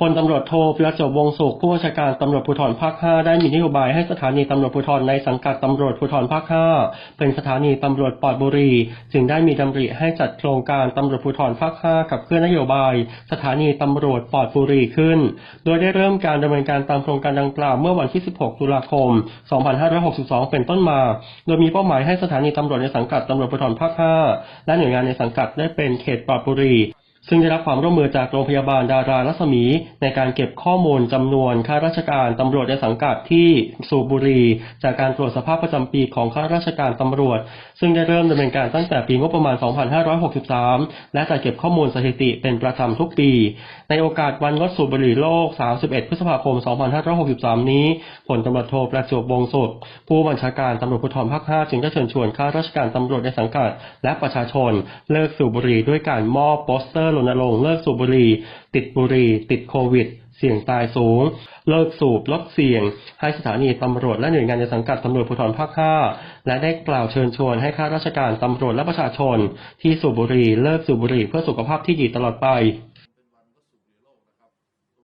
พลตำรวจโทประจบวงศ์สุขผู้บัญชาชการตำรวจภูธรภาค 5 ได้มีนโยบายให้สถานีตำรวจภูธรในสังกัดตำรวจภูธรภาค 5 เป็นสถานีตำรวจปอดบุรี จึงได้มีดำริให้จัดโครงการตำรวจภูธรภาค 5 กับเคลื่อนนโยบาย สถานีตำรวจปอดบุรีขึ้น โดยได้เริ่มการดำเนินการตามโครงการดังกล่าวเมื่อวันที่ 16 ตุลาคม 2562 เป็นต้นมา โดยมีเป้าหมายให้สถานีตำรวจในสังกัดตำรวจภูธรภาค 5 และหน่วยงานในสังกัดได้เป็นเขตปอดบุรี ซึ่งได้รับความร่วมมือจากโรงพยาบาลดารารัศมี ในการเก็บข้อมูลจำนวนข้าราชการตำรวจในสังกัดที่สูบบุหรี่จากการตรวจสภาพประจำปีของข้าราชการตำรวจ ซึ่งได้เริ่มดำเนินการตั้งแต่ปีงบประมาณ 2563 และจะเก็บข้อมูลสถิติเป็นประจำทุกปี ในโอกาสวันงดสูบบุหรี่โลก 31 พฤษภาคม 2563 นี้ผลตำรวจโทประจวบวงศ์สุขผู้บัญชาการตำรวจภูธรภาค 5 จึงได้เชิญชวนข้าราชการตำรวจในสังกัด และประชาชนเลิกสูบบุหรี่ด้วยการมอบโปสเตอร์รณรงค์เลิกสูบบุหรี่ ติดบุหรี่ ติดโควิด เสี่ยงตายสูง เลิกสูบลดเสี่ยง ให้สถานีตำรวจและหน่วยงานในสังกัดตำรวจภูธรภาค 5 และได้กล่าวเชิญชวนให้ข้าราชการตำรวจและประชาชน ที่สูบบุหรี่เลิกสูบบุหรี่เพื่อสุขภาพที่ดีตลอดไป